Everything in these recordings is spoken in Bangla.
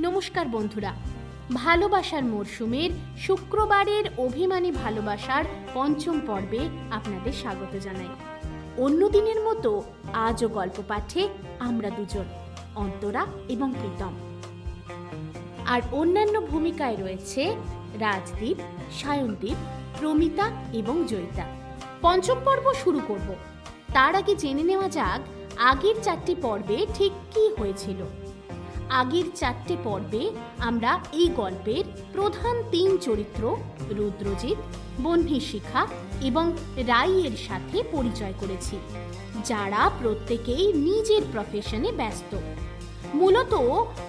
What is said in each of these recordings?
নমস্কার বন্ধুরা। ভালোবাসার মরশুমের শুক্রবারের অভিমানী ভালোবাসার পঞ্চম পর্বে আপনাদের স্বাগত জানাই। অন্য দিনের মতো আজও গল্প পাঠে আমরা দুজন, অন্তরা এবং প্রীতম। আর অন্যান্য ভূমিকায় রয়েছে রাজদীপ, সায়নদীপ, প্রমিতা এবং জয়িতা। পঞ্চম পর্ব শুরু করব। তার আগে জেনে নেওয়া যাক, আগের চারটি পর্বে ঠিক কী হয়েছিল। আগের চারটে পর্বে আমরা এই গল্পের প্রধান তিন চরিত্র, রুদ্রজিৎ বহ্নি শিখা এবং রাইয়ের সাথে পরিচয় করেছি, যারা প্রত্যেকেই নিজের প্রফেশনে ব্যস্ত। মূলত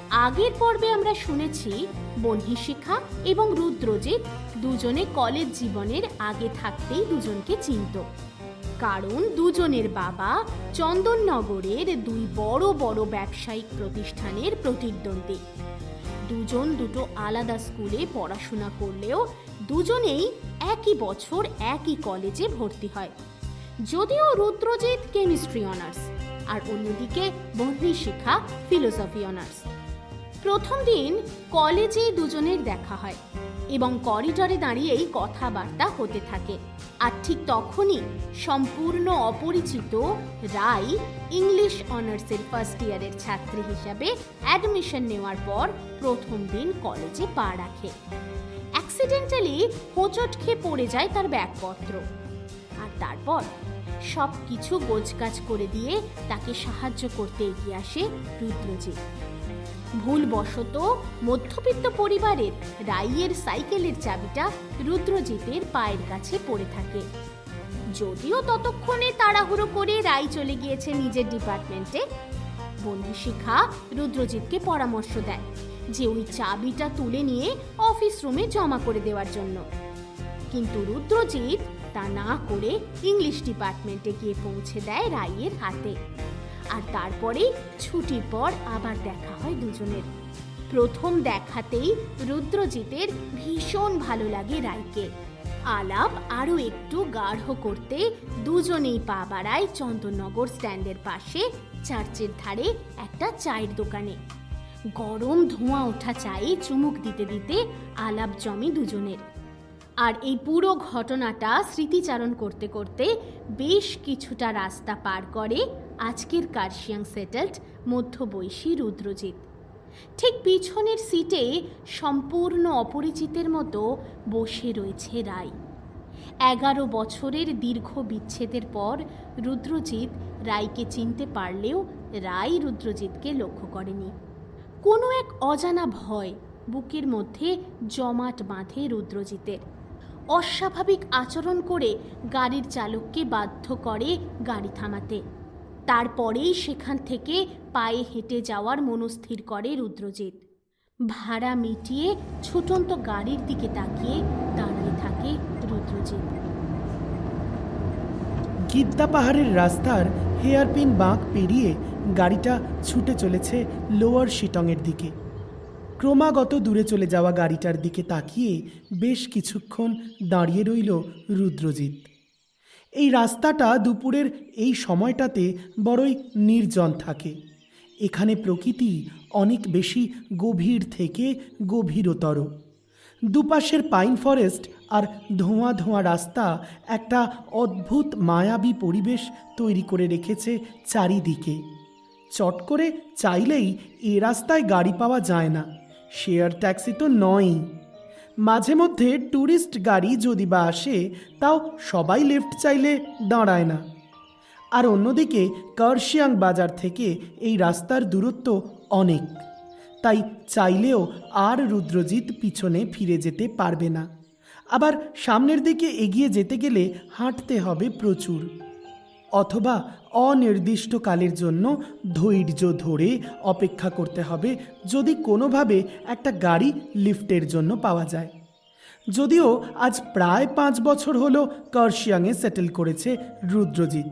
আগের পর্বে আমরা শুনেছি বহ্নি শিখা এবং রুদ্রজিৎ দুজনে কলেজ জীবনের আগে থাকতেই দুজনকে চিনত। কারণ দুজনের বাবা চন্দননগরের দুই বড় বড় ব্যবসায়িক প্রতিষ্ঠানের প্রতিদ্বন্দ্বী। দুজন দুটো আলাদা স্কুলে পড়াশোনা করলেও দুজনেই একই বছর একই কলেজে ভর্তি হয়। যদিও রুদ্রজিৎ কেমিস্ট্রি অনার্স আর অন্যদিকে বহ্নি শিখা ফিলোসফি অনার্স। প্রথম দিন কলেজে দুজনের দেখা হয়। এবং করিডরে দাঁড়িয়েই কথাবার্তা হতে থাকে। আর ঠিক তখনই সম্পূর্ণ অপরিচিত রাই ইংলিশ অনার্সের ফার্স্ট ইয়ারের ছাত্রী হিসাবে অ্যাডমিশন নেওয়ার পর প্রথম দিন কলেজে পা রাখে। অ্যাক্সিডেন্টালি হোঁচট খেয়ে পড়ে যায় তার ব্যাগপত্র। আর তারপর সব কিছু গোছগাছ করে দিয়ে তাকে সাহায্য করতে এগিয়ে আসে রুদ্রজিৎ। ভুলবশত মধ্যবিত্ত পরিবারের রাইয়ের সাইকেলের চাবিটা রুদ্রজিতের পায়ের কাছে পড়ে থাকে। যদিও ততক্ষণে তাড়াহুড়ো করে রাই চলে গিয়েছে নিজের ডিপার্টমেন্টে, বন্ধু শিখা রুদ্রজিৎকে পরামর্শ দেয় যে ওই চাবিটা তুলে নিয়ে অফিস রুমে জমা করে দেওয়ার জন্য। কিন্তু রুদ্রজিৎ তা না করে ইংলিশ ডিপার্টমেন্টে গিয়ে পৌঁছে দেয় রাইয়ের হাতে। আর তারপরেই ছুটির পর আবার দেখা হয় দুজনের। প্রথম দেখাতেই রুদ্রজিতের ভীষণ ভালো লাগে রায়কে। আলাপ আরও একটু গাঢ় করতে দুজনেই পা বাড়ায় চন্দননগর স্ট্যান্ডের পাশে চার্চের ধারে একটা চায়ের দোকানে। গরম ধোঁয়া ওঠা চায়ে চুমুক দিতে দিতে আলাপ জমে দুজনের। আর এই পুরো ঘটনাটা স্মৃতিচারণ করতে করতে বেশ কিছুটা রাস্তা পার করে আজকের কার্শিয়াং সেটেলড মধ্যবয়সী রুদ্রজিৎ। ঠিক পিছনের সিটে সম্পূর্ণ অপরিচিতের মতো বসে রয়েছে রাই এগারো বছরের দীর্ঘ বিচ্ছেদের পর রুদ্রজিৎ রায়কে চিনতে পারলেও রাই রুদ্রজিৎকে লক্ষ্য করেনি। কোনো এক অজানা ভয় বুকের মধ্যে জমাট বাঁধে রুদ্রজিতের। অস্বাভাবিক আচরণ করে গাড়ির চালককে বাধ্য করে গাড়ি থামাতে। তারপরেই সেখান থেকে পায়ে হেঁটে যাওয়ার মনস্থির করে রুদ্রজিৎ। ভাড়া মিটিয়ে ছুটন্ত গাড়ির দিকে তাকিয়ে দাঁড়িয়ে থাকে রুদ্রজিৎ। গিদ্দা পাহাড়ের রাস্তার হেয়ারপিন বাঁক পেরিয়ে গাড়িটা ছুটে চলেছে লোয়ার শিটংয়ের দিকে। ক্রমাগত দূরে চলে যাওয়া গাড়িটার দিকে তাকিয়ে বেশ কিছুক্ষণ দাঁড়িয়ে রইল রুদ্রজিৎ। এই রাস্তাটা দুপুরের এই সময়টাতে বড়ই নির্জন থাকে। এখানে প্রকৃতি অনেক বেশি গভীর থেকে গভীরতর। দুপাশের পাইন ফরেস্ট আর ধোঁয়া ধোঁয়া রাস্তা একটা অদ্ভুত মায়াবী পরিবেশ তৈরি করে রেখেছে চারিদিকে। চট করে চাইলেই এ রাস্তায় গাড়ি পাওয়া যায় না। শেয়ার ট্যাক্সি তো নয়ই। মাঝে মধ্যে ট্যুরিস্ট গাড়ি যদি বা আসে, তাও সবাই লিফট চাইলে দাঁড়ায় না। আর অন্যদিকে, কার্শিয়াং বাজার থেকে এই রাস্তার দূরত্ব অনেক। তাই চাইলেও আর রুদ্রজিৎ পিছনে ফিরে যেতে পারবে না। আবার সামনের দিকে এগিয়ে যেতে গেলে হাঁটতে হবে প্রচুর। অথবা অনির্দিষ্টকালের জন্য ধৈর্য ধরে অপেক্ষা করতে হবে যদি কোনোভাবে একটা গাড়ি লিফটের জন্য পাওয়া যায়। যদিও আজ প্রায় পাঁচ বছর হলো কার্শিয়াংয়ে সেটেল করেছে রুদ্রজিৎ,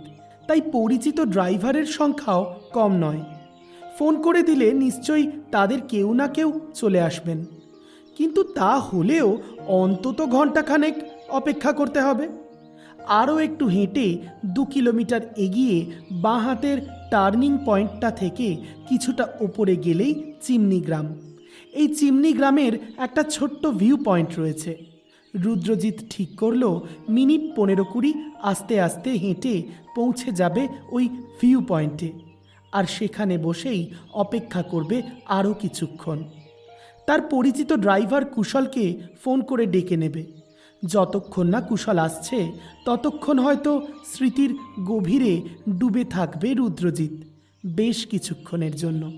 তাই পরিচিত ড্রাইভারের সংখ্যাও কম নয়। ফোন করে দিলে নিশ্চয়ই তাদের কেউ না কেউ চলে আসবেন। কিন্তু তা হলেও অন্তত ঘন্টাখানেক অপেক্ষা করতে হবে। আরও একটু হেঁটে দু কিলোমিটার এগিয়ে বাঁ হাতের টার্নিং পয়েন্টটা থেকে কিছুটা ওপরে গেলেই চিমনি গ্রাম। এই চিমনি গ্রামের একটা ছোট্ট ভিউ পয়েন্ট রয়েছে। রুদ্রজিৎ ঠিক করল, মিনিট পনেরো কুড়ি আস্তে আস্তে হেঁটে পৌঁছে যাবে ওই ভিউ পয়েন্টে। আর সেখানে বসেই অপেক্ষা করবে আরও কিছুক্ষণ। তার পরিচিত ড্রাইভার কুশলকে ফোন করে ডেকে নেবে। যতক্ষণ না কুশল আসছে ততক্ষণ হয়তো স্মৃতির গভীরে ডুবে থাকবে রুদ্রজিৎ বেশ কিছুক্ষণের জন্য।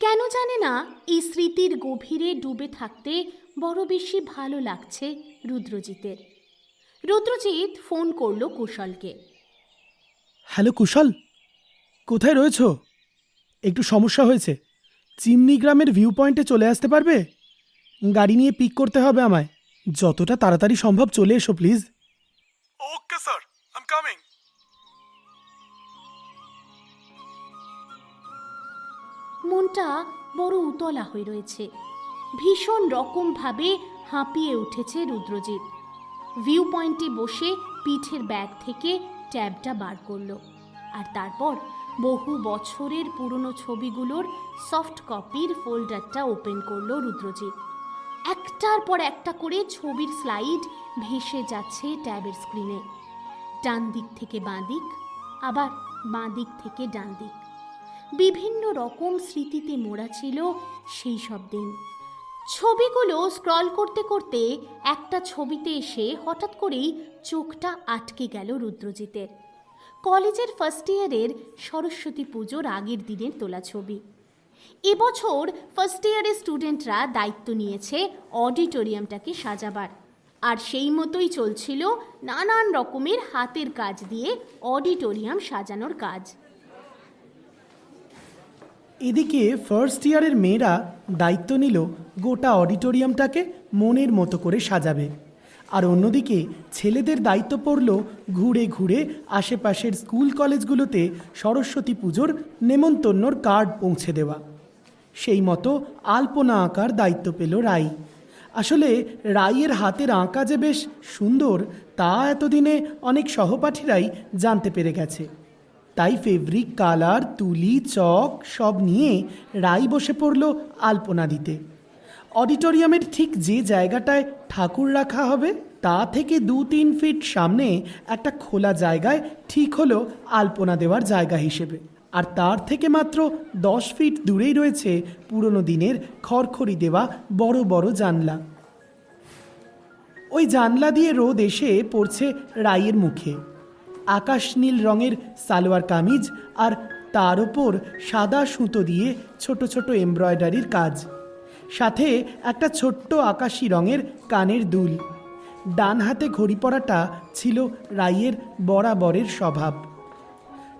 কেন জানে না এই স্মৃতির গভীরে ডুবে থাকতে বড় বেশি ভালো লাগছে রুদ্রজিতের। রুদ্রজিৎ ফোন করল কুশলকে। হ্যালো কুশল কোথায় রয়েছ? একটু সমস্যা হয়েছে। চিমনি গ্রামের ভিউ পয়েন্টে চলে আসতে পারবে? গাড়ি নিয়ে পিক করতে হবে আমায়। যতটা তাড়াতাড়ি সম্ভব চলে এসো please. Okay sir I am coming মনটা বড় উতলা হয়ে রয়েছে। ভীষণ রকমভাবে হাঁপিয়ে উঠেছে রুদ্রজিৎ। ভিউ পয়েন্টে বসে পিঠের ব্যাগ থেকে ট্যাবটা বার করল। আর তারপর বহু বছরের পুরনো ছবিগুলোর সফট কপির ফোল্ডারটা ওপেন করল রুদ্রজিৎ। একটার পর একটা করে ছবির স্লাইড ভেসে যাচ্ছে ট্যাবের স্ক্রিনে ডান দিক থেকে বাঁ দিক, আবার বাঁ দিক থেকে ডান দিক। বিভিন্ন রকম স্মৃতিতে মোড়া ছিল সেই সব দিন। ছবিগুলো স্ক্রল করতে করতে একটা ছবিতে এসে হঠাৎ করেই চোখটা আটকে গেল রুদ্রজিতের। কলেজের ফার্স্ট ইয়ারের সরস্বতী পুজোর আগের দিনের তোলা ছবি। এবছর ফার্স্ট ইয়ারের স্টুডেন্টরা দায়িত্ব নিয়েছে অডিটোরিয়ামটাকে সাজাবার। আর সেই মতোই চলছিল নানান রকমের হাতের কাজ দিয়ে অডিটোরিয়াম সাজানোর কাজ। এদিকে ফার্স্ট ইয়ারের মেয়েরা দায়িত্ব নিল গোটা অডিটোরিয়ামটাকে মনের মতো করে সাজাবে। আর অন্যদিকে ছেলেদের দায়িত্ব পড়ল ঘুরে ঘুরে আশেপাশের স্কুল কলেজগুলোতে সরস্বতী পুজোর নেমন্তন্নর কার্ড পৌঁছে দেওয়া। সেই মতো আলপনা আঁকার দায়িত্ব পেল রাই। আসলে রাইয়ের হাতের আঁকা যে বেশ সুন্দর, তা এতদিনে অনেক সহপাঠীরাই জানতে পেরে গেছে। তাই ফেব্রিক, কালার, তুলি, চক সব নিয়ে রাই বসে পড়ল আলপনা দিতে। অডিটোরিয়ামের ঠিক যে জায়গাটায় ঠাকুর রাখা হবে, তা থেকে দু তিন ফিট সামনে একটা খোলা জায়গায় ঠিক হলো আলপনা দেওয়ার জায়গা হিসেবে। আর তার থেকে মাত্র দশ ফিট দূরেই রয়েছে পুরনো দিনের খড়খড়ি দেওয়া বড় বড় জানলা। ওই জানলা দিয়ে রোদ এসে পড়ছে রাইয়ের মুখে। আকাশ নীল রঙের সালোয়ার কামিজ আর তার ওপর সাদা সুতো দিয়ে ছোট ছোট এমব্রয়ডারির কাজ। সাথে একটা ছোট্ট আকাশি রঙের কানের দুল। ডান হাতে ঘড়ি পরাটা ছিল রাইয়ের বরাবরের স্বভাব।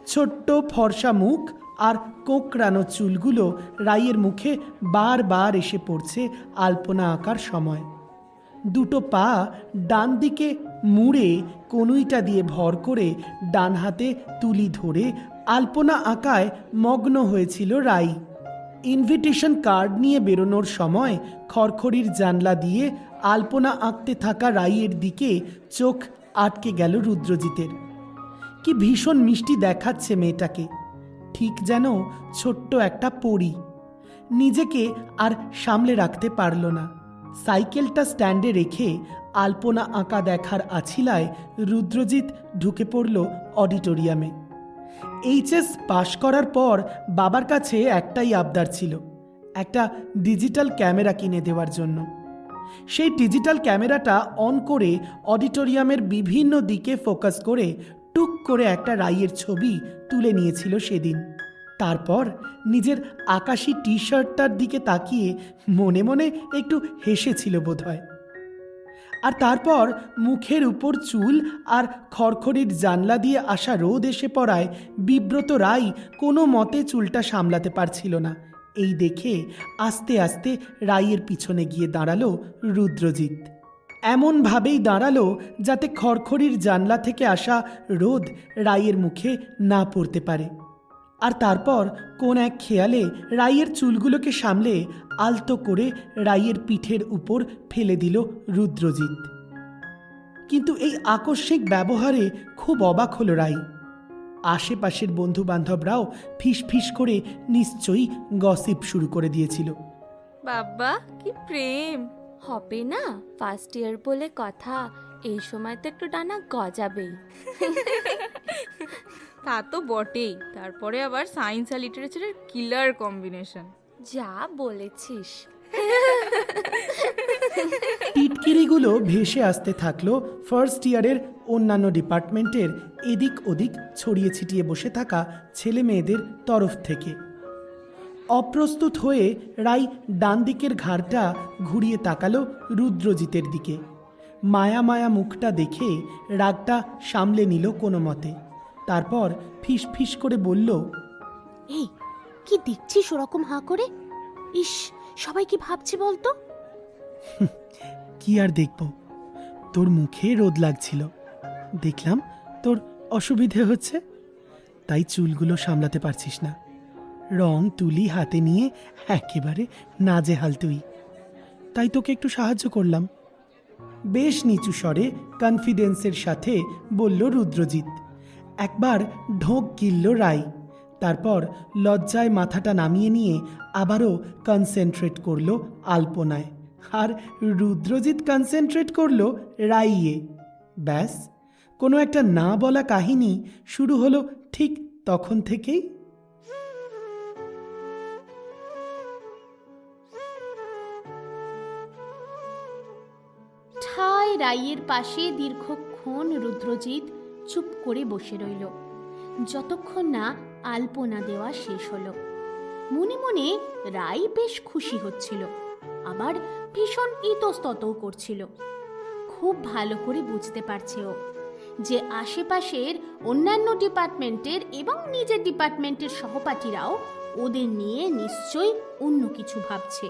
ছোট্ট ফর্সা মুখ আর কোঁকড়ানো চুলগুলো রাইয়ের মুখে বারবার এসে পড়ছে আলপনা আঁকার সময়। দুটো পা ডান দিকে মুড়ে কনুইটা দিয়ে ভর করে ডান হাতে তুলি ধরে আলপনা আঁকায় মগ্ন হয়েছিল রাই। ইনভিটেশন কার্ড নিয়ে বেরোনোর সময় খড়খড়ির জানলা দিয়ে আলপনা আঁকতে থাকা রাইয়ের দিকে চোখ আটকে গেল রুদ্রজিতের। কি ভীষণ মিষ্টি দেখাচ্ছে মেয়েটাকে। ঠিক যেন ছোট্ট একটা পরী। নিজেকে আর সামলে রাখতে পারল না। সাইকেলটা স্ট্যান্ডে রেখে আলপনা আঁকা দেখার আছিলায় রুদ্রজিৎ ঢুকে পড়ল অডিটোরিয়ামে। এইচএস পাশ করার পর বাবার কাছে একটাই আবদার ছিল, একটা ডিজিটাল ক্যামেরা কিনে দেওয়ার জন্য। সেই ডিজিটাল ক্যামেরাটা অন করে অডিটোরিয়ামের বিভিন্ন দিকে ফোকাস করে টুক করে একটা রাইয়ের ছবি তুলে নিয়েছিল সেদিন। তারপর নিজের আকাশি টি শার্টটার দিকে তাকিয়ে মনে মনে একটু হেসেছিল বোধহয়। আর তারপর মুখের উপর চুল আর খড়খড়ির জানলা দিয়ে আসা রোদ এসে পড়ায় বিব্রত রাই কোনো মতে চুলটা সামলাতে পারছিল না। এই দেখে আস্তে আস্তে রাইয়ের পিছনে গিয়ে দাঁড়াল রুদ্রজিৎ। এমনভাবেই দাঁড়াল যাতে খড়খড়ির জানলা থেকে আসা রোদ রাইয়ের মুখে না পড়তে পারে। আর তারপর কোন এক খেয়ালে রাইয়ের চুলগুলোকে সামলে আলতো করে রাইয়ের পিঠের উপর ফেলে দিল রুদ্রজিৎ। কিন্তু এই আকস্মিক ব্যবহারে খুব অবাক হলো রাই। আশেপাশের বন্ধু বান্ধবরাও ফিস ফিস করে নিশ্চয়ই গসিপ শুরু করে দিয়েছিল। বাবা, কি প্রেম! হবে না? ফার্স্ট ইয়ার বলে কথা। এই সময় তো একটু ডানা গজাবেই। তা তো বটেই। তারপরে আবার সায়েন্স আর লিটারেচারের কিলার কম্বিনেশন যা বলেছিস। টিটকিরিগুলো ভেসে আসতে থাকল ফার্স্ট ইয়ারের অন্যান্য ডিপার্টমেন্টের এদিক ওদিক ছড়িয়ে ছিটিয়ে বসে থাকা ছেলে মেয়েদের তরফ থেকে। অপ্রস্তুত হয়ে রাই ডান দিকের ঘাড়টা ঘুরিয়ে তাকালো রুদ্রজিতের দিকে। মায়া মায়া মুখটা দেখে রাগটা সামলে নিল কোনো মতে। তারপর ফিস ফিস করে বলল এই কি দেখছিস ওরকম হাঁ করে? ইস সবাই কি ভাবছে বলতো? কি আর দেখব? তোর মুখে রোদ লাগছিল। দেখলাম তোর অসুবিধে হচ্ছে। তাই চুলগুলো সামলাতে পারছিস না। রং তুলি হাতে নিয়ে একেবারে নাজেহাল তুই। তাই তোকে একটু সাহায্য করলাম। বেশ নিচু স্বরে কনফিডেন্সের সাথে বলল রুদ্রজিৎ। একবার ঢোক গিলল রাই তারপর লজ্জায় মাথাটা নামিয়ে নিয়ে আবারও কনসেন্ট্রেট করল আলপনায়। আর রুদ্রজিৎ কনসেন্ট্রেট করল রাইয়ে। ব্যাস, কোনো একটা না বলা কাহিনী শুরু হলো ঠিক তখন থেকেই রাইয়ের পাশে দীর্ঘক্ষণ রুদ্রজিৎ চুপ করে বসে রইল। যতক্ষণ না আলপনা দেওয়া শেষ হলো। মনে মনে রাই বেশ খুশি হচ্ছিল, আবার ভীষণ ইতস্ততও করছিল। খুব ভালো করে বুঝতে পারছে ও যে আশেপাশের অন্যান্য ডিপার্টমেন্টের এবং নিজের ডিপার্টমেন্টের সহপাঠীরাও ওদের নিয়ে নিশ্চয়ই অন্য কিছু ভাবছে।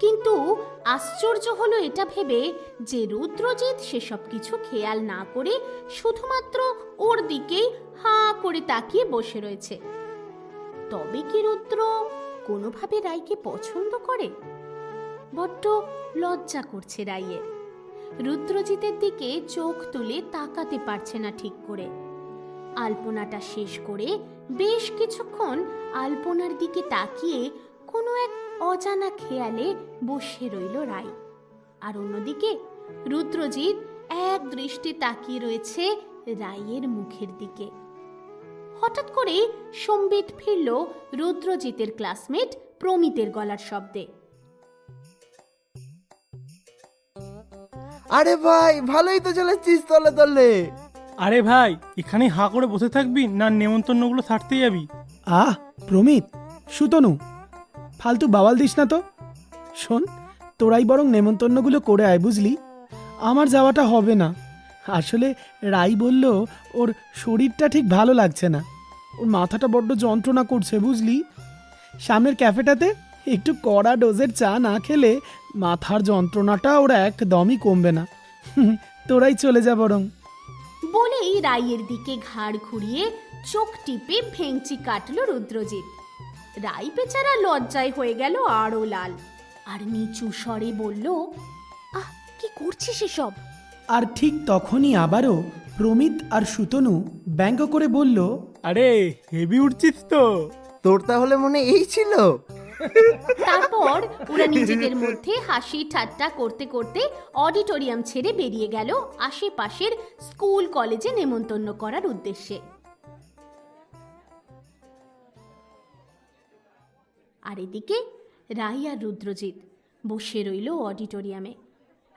কিন্তু আশ্চর্য হলো এটা ভেবে যে রুদ্রজিৎ সেসব কিছু খেয়াল না করে শুধুমাত্র ওর দিকেই হাঁ করে তাকিয়ে বসে রয়েছে। তবে কি রুদ্র কোনোভাবে রাইকে পছন্দ করে? বড্ড লজ্জা করছে রাইয়ের রুদ্রজিতের দিকে চোখ তুলে তাকাতে পারছে না ঠিক করে। আলপনাটা শেষ করে বেশ কিছুক্ষণ আলপনার দিকে তাকিয়ে কোনো এক অজানা খেয়ালে বসে রইল রাই। আর অন্যদিকে রুদ্রজিৎ এক দৃষ্টি তাকিয়ে রয়েছে রাইয়ের মুখের দিকে। হঠাৎ করে সম্বিত ফিরল রুদ্রজিতের ক্লাসমেট প্রমিতের গলার শব্দে। আরে ভাই ভালোই তো চলেছিস তলে তলে। আরে ভাই এখানে হাঁ করে বসে থাকবি না নেমন্তন্নগুলো সারতে যাবি? আহ প্রমিত সুতনু ফালতু বাওয়াল দিস না তো। শোন, তোরাই বরং নেমন্তন্নগুলো করে আয় বুঝলি? আমার যাওয়াটা হবে না। আসলে রাই বলল, ওর শরীরটা ঠিক ভালো লাগছে না। ওর মাথাটা বড্ড যন্ত্রণা করছে বুঝলি? সামনের ক্যাফেটাতে একটু কড়া ডোজের চা না খেলে মাথার যন্ত্রণাটা ওর একদমই কমবে না। তোরাই চলে যা বরং। বলেই রাইয়ের দিকে ঘাড় ঘুরিয়ে চোখ টিপে ভেঙচি কাটল রুদ্রজিৎ। রাই বেচারা লজ্জায় হয়ে গেল আরও লাল। আর নিচু স্বরে বলল আহ কি করছিস এসব? আর ঠিক তখনই আবারও প্রমিত আর সুতনু ব্যঙ্গ করে বলল আরে হেভি উঠছিস তো। তোর তাহলে মনে এই ছিল? তারপর ওরা নিজেদের মধ্যে হাসি ঠাট্টা করতে করতে অডিটোরিয়াম ছেড়ে বেরিয়ে গেল আশেপাশের স্কুল কলেজে নেমন্তন্ন করার উদ্দেশ্যে। আর এদিকে রাই আর রুদ্রজিৎ বসে রইল অডিটোরিয়ামে।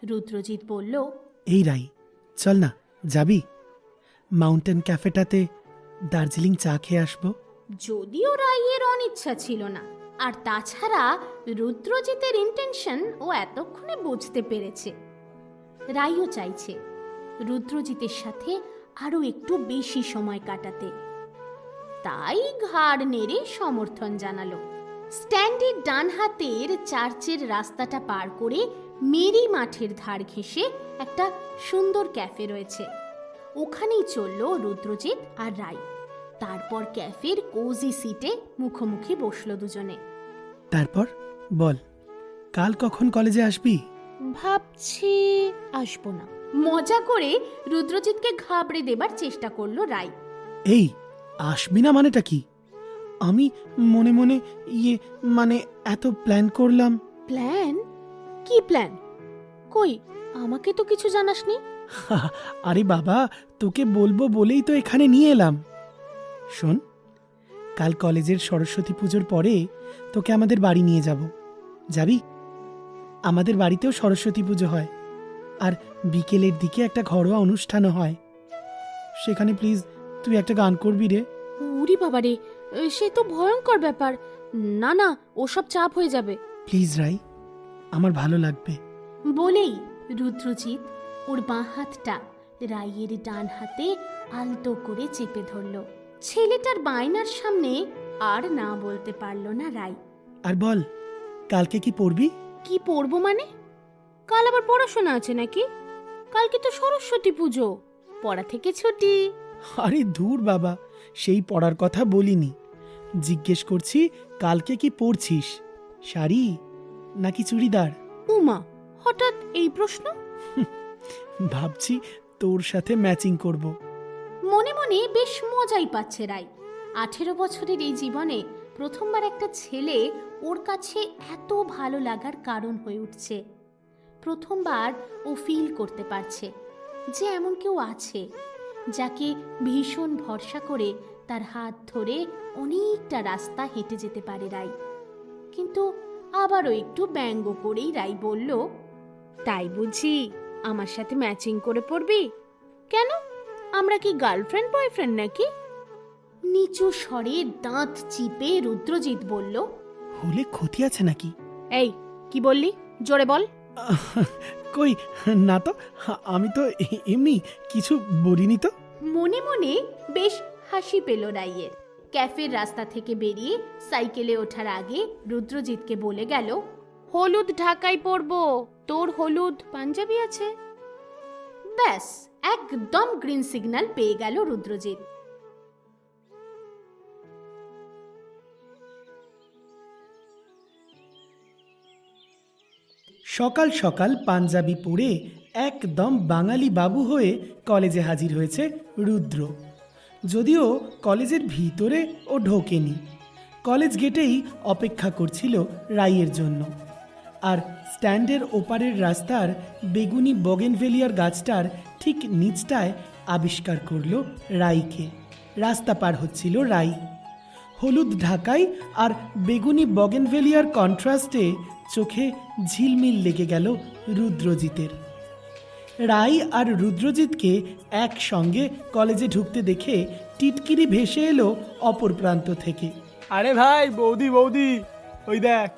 রুদ্রজিৎ বলল এই রাই চল না যাবি? মাউন্টেন ক্যাফেটাতে দার্জিলিং চা খেয়ে আসব? যদিও রাইয়ের অনিচ্ছা ছিল না আর তাছাড়া রুদ্রজিতের ইন্টেনশন ও এতক্ষণে বুঝতে পেরেছে। রাইও চাইছে রুদ্রজিতের সাথে আরও একটু বেশি সময় কাটাতে। তাই ঘাড় নেড়ে সমর্থন জানালো। স্ট্যান্ডের ডান হাতের চার্চের রাস্তাটা পার করে মেরি মাঠের ধার ঘেঁষে একটা সুন্দর ক্যাফে রয়েছে। ওখানেই চলল রুদ্রজিৎ আর রাই। তারপর ক্যাফের কোজি সিটে মুখোমুখি বসল দুজনে। তারপর? বল কাল কখন কলেজে আসবি? ভাবছি আসব না। মজা করে রুদ্রজিৎকে ঘাবড়ে দেবার চেষ্টা করল রাই। এই আসবি না মানেটা কি? আমি মনে মনে ইয়ে মানে এত প্ল্যান করলাম। প্ল্যান? কি প্ল্যান? কই আমাকে তো কিছু জানাসনি? আরে বাবা তোকে বলব বলেই তো এখানে নিয়ে এলাম। শোন কাল কলেজের সরস্বতী পুজোর পরে তোকে আমাদের বাড়ি নিয়ে যাব। যাবি? আমাদের বাড়িতেও সরস্বতী পুজো হয়। আর বিকেলের দিকে একটা ঘরোয়া অনুষ্ঠানও হয়। সেখানে প্লিজ তুই একটা গান করবি রে। উরি বাবারে সে তো ভয়ঙ্কর ব্যাপার। না না ওসব চাপ হয়ে যাবে। প্লিজ রাই আমার ভালো লাগবে। বলেই রুদ্রজিৎ ওর বাঁ হাতটা রাইয়ের ডান হাতে আলতো করে চেপে ধরল। ছেলেটার বায়নার সামনে আর না বলতে পারল না রাই। আর বল কালকে কি পড়বি? কি পড়ব মানে? কাল আবার পড়াশোনা আছে নাকি? কালকে তো সরস্বতী পুজো পড়া থেকে ছুটি। আরে দূর বাবা সেই পড়ার কথা বলিনি। জিজ্ঞেস করছি কালকে কি পড়ছিস শাড়ি নাকি চুড়িদার? উমা হঠাৎ এই প্রশ্ন? ভাবছি তোর সাথে ম্যাচিং করব। মনে মনে বেশ মজাই পাচ্ছে রাই। আঠেরো বছরের এই জীবনে প্রথমবার একটা ছেলে ওর কাছে এত ভালো লাগার কারণ হয়ে উঠছে। প্রথমবার ও ফিল করতে পারছে যে এমন কেউ আছে যাকে ভীষণ ভরসা করে তার হাত ধরে অনেকটা রাস্তা হেঁটে যেতে পারে রাই। কিন্তু আবারও একটু ব্যঙ্গ করেই রাই বলল তাই বুঝি আমার সাথে ম্যাচিং করে পড়বি? কেন? আমরা কি গার্লফ্রেন্ড বয়ফ্রেন্ড নাকি? নিচু স্বরে দাঁত চিপে রুদ্রজিৎ বলল হলে ক্ষতি আছে নাকি? এই কি বললি? জোরে বল। কই না তো আমি তো এমনি কিছু বলিনি তো। মনে মনে বেশ হাসি পেল রাইয়ের। ক্যাফের রাস্তা থেকে বেরিয়ে সাইকেলে ওঠার আগে রুদ্রজিৎকে বলে গেল, হলুদ ঢাকাই পরবো, তোর হলুদ পাঞ্জাবি আছে? ব্যাস, একদম গ্রিন সিগন্যাল পেয়ে গেল রুদ্রজিৎ। সকাল সকাল পাঞ্জাবি পরে একদম বাঙালি বাবু হয়ে কলেজে হাজির হয়েছে রুদ্র। যদিও কলেজের ভিতরে ও ঢোকেনি। কলেজ গেটেই অপেক্ষা করছিল রাইয়ের জন্য। আর স্ট্যান্ডের ওপারের রাস্তার বেগুনি বগেনভেলিয়ার গাছটার ঠিক নিচটায় আবিষ্কার করল রাইকে। রাস্তা পার হচ্ছিল রাই। হলুদ ঢাকাই আর বেগুনি বগেনভেলিয়ার কন্ট্রাস্টে চোখে ঝিলমিল লেগে গেল রুদ্রজিতের। রাই আর রুদ্রজিৎকে একসঙ্গে কলেজে ঢুকতে দেখে টিটকিরি ভেসে এলো অপর প্রান্ত থেকে। আরে ভাই বৌদি বৌদি ওই দেখ।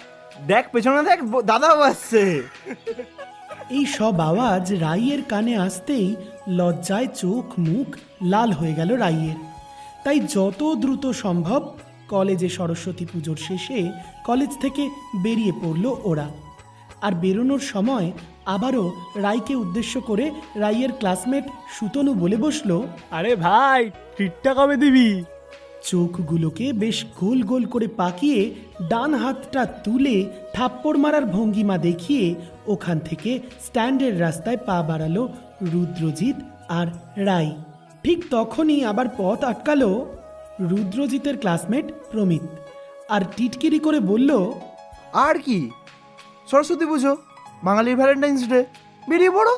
দেখ পেছনে দেখ দাদাও আসছে। এই সব আওয়াজ রাইয়ের কানে আসতেই লজ্জায় চোখ মুখ লাল হয়ে গেল রাইয়ের। তাই যত দ্রুত সম্ভব কলেজে সরস্বতী পুজোর শেষে কলেজ থেকে বেরিয়ে পড়ল ওরা। আর বেরোনোর সময় আবারও রাইকে উদ্দেশ্য করে রাইয়ের ক্লাসমেট সুতনু বলে বসল আরে ভাই ট্রিটটা কবে দিবি? চোখগুলোকে বেশ গোল গোল করে পাকিয়ে ডান হাতটা তুলে থাপ্পড় মারার ভঙ্গিমা দেখিয়ে ওখান থেকে স্ট্যান্ডের রাস্তায় পা বাড়ালো রুদ্রজিৎ আর রাই ঠিক তখনই আবার পথ আটকালো রুদ্রজিতের ক্লাসমেট প্রমিত। আর টিটকিরি করে বলল আর কি? সরস্বতী পুজো? বাঙালির ভ্যালেন্টাইন্স ডে বেরিয়ে পড়ো।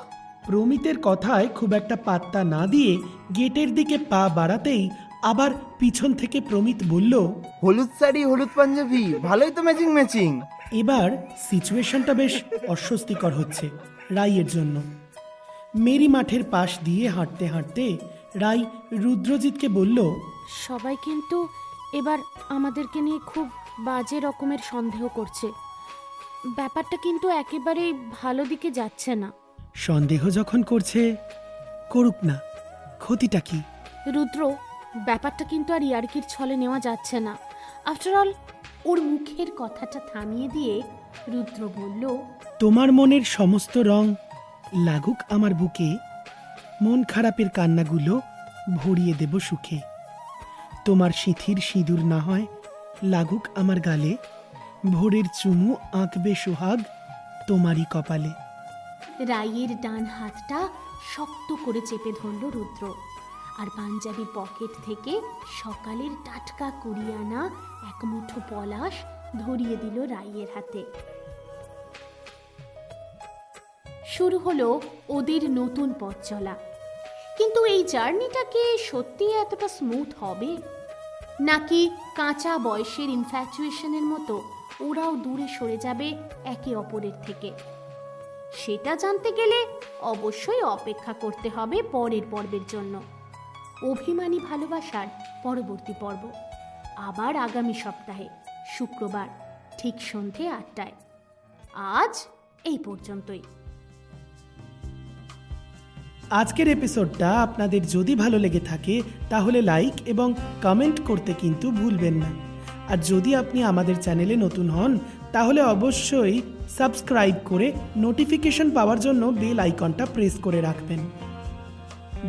প্রমিতের কথায় খুব একটা পাত্তা না দিয়ে গেটের দিকে পা বাড়াতেই আবার পিছন থেকে প্রমিত বলল হলুদ শাড়ি হলুদ পাঞ্জাবি ভালোই তো ম্যাচিং ম্যাচিং এবার সিচুয়েশনটা বেশ অস্বস্তিকর হচ্ছে রাইয়ের জন্য। মেরি মাঠের পাশ দিয়ে হাঁটতে হাঁটতে রাই রুদ্রজিৎকে বলল সবাই কিন্তু এবার আমাদেরকে নিয়ে খুব বাজে রকমের সন্দেহ করছে। ব্যাপারটা কিন্তু একেবারেই ভালো দিকে যাচ্ছে না। সন্দেহ যখন করছে করুক না ক্ষতিটা কি? রুদ্র ব্যাপারটা কিন্তু আর ইয়ার্কির ছলে নেওয়া যাচ্ছে না। আফটার অল ওর মুখের কথাটা থামিয়ে দিয়ে রুদ্র বলল তোমার মনের সমস্ত রং লাগুক আমার বুকে মন খারাপের কান্নাগুলো ভরিয়ে দেব সুখে। তোমার সিঁথির সিঁদুর না হয় লাগুক আমার গালে ভোরের চুমু আঁকবে সোহাগ তোমারই কপালে। রাইয়ের ডান হাতটা শক্ত করে চেপে ধরল রুদ্র। আর পাঞ্জাবি পকেট থেকে সকালের টাটকা কুড়িয়ানা এক মুঠো পলাশ ধরিয়ে দিল রাইয়ের হাতে। শুরু হলো ওদের নতুন পথ চলা। কিন্তু এই জার্নিটাকে সত্যি এতটা স্মুথ হবে? নাকি কাঁচা বয়সের ইনফ্যাচুয়েশনের মতো? ওরাও দূরে সরে যাবে একে অপরের থেকে। সেটা জানতে গেলে অবশ্যই অপেক্ষা করতে হবে পরের পর্বের জন্য। অভিমানী ভালোবাসার পরবর্তী পর্ব। আবার আগামী সপ্তাহে, শুক্রবার, ঠিক সন্ধে আটটায়। আজ এই পর্যন্তই। আজকের এপিসোডটা আপনাদের যদি ভালো লেগে থাকে, তাহলে লাইক এবং কমেন্ট করতে কিন্তু ভুলবেন না। আর যদি আপনি আমাদের চ্যানেলে নতুন হন, তাহলে অবশ্যই সাবস্ক্রাইব করে নোটিফিকেশন পাওয়ার জন্য বেল আইকনটা প্রেস করে রাখবেন।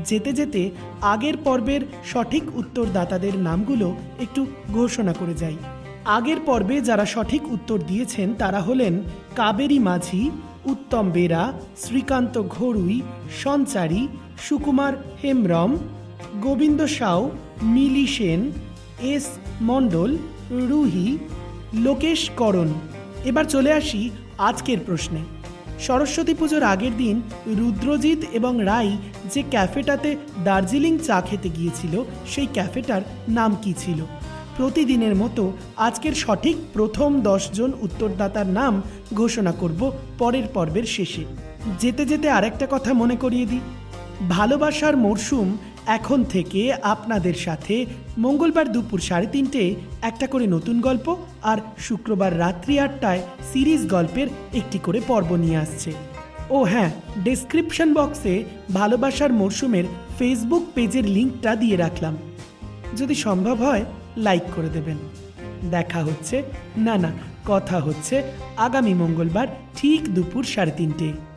যেতে যেতে আগের পর্বের সঠিক উত্তরদাতাদের নামগুলো একটু ঘোষণা করে যাই। আগের পর্বে যারা সঠিক উত্তর দিয়েছেন, তারা হলেন কাবেরী মাঝি, উত্তম বেরা, শ্রীকান্ত ঘড়ুই সঞ্চারী, সুকুমার হেমব্রম, গোবিন্দ সাউ, মিলি সেন, এস মণ্ডল রুহি, লোকেশ করণ। এবার চলে আসি আজকের প্রশ্নে। সরস্বতী পুজোর আগের দিন রুদ্রজিৎ এবং রাই যে ক্যাফেটাতে দার্জিলিং চা খেতে গিয়েছিল, সেই ক্যাফেটার নাম কি ছিল? প্রতিদিনের মতো আজকের সঠিক প্রথম দশজন উত্তরদাতার নাম ঘোষণা করব পরের পর্বের শেষে। যেতে যেতে আরেকটা কথা মনে করিয়ে দিই। ভালোবাসার মরশুম এখন থেকে আপনাদের সাথে মঙ্গলবার দুপুর সাড়ে তিনটে একটা করে নতুন গল্প আর শুক্রবার রাত্রি আটটায় সিরিজ গল্পের একটি করে পর্ব নিয়ে আসছে। ও হ্যাঁ ডেসক্রিপশন বক্সে ভালোবাসার মরশুমের ফেসবুক পেজের লিঙ্কটা দিয়ে রাখলাম। যদি সম্ভব হয় লাইক করে দেবেন। দেখা হচ্ছে, না না, কথা হচ্ছে আগামী মঙ্গলবার ঠিক দুপুর সাড়ে তিনটে।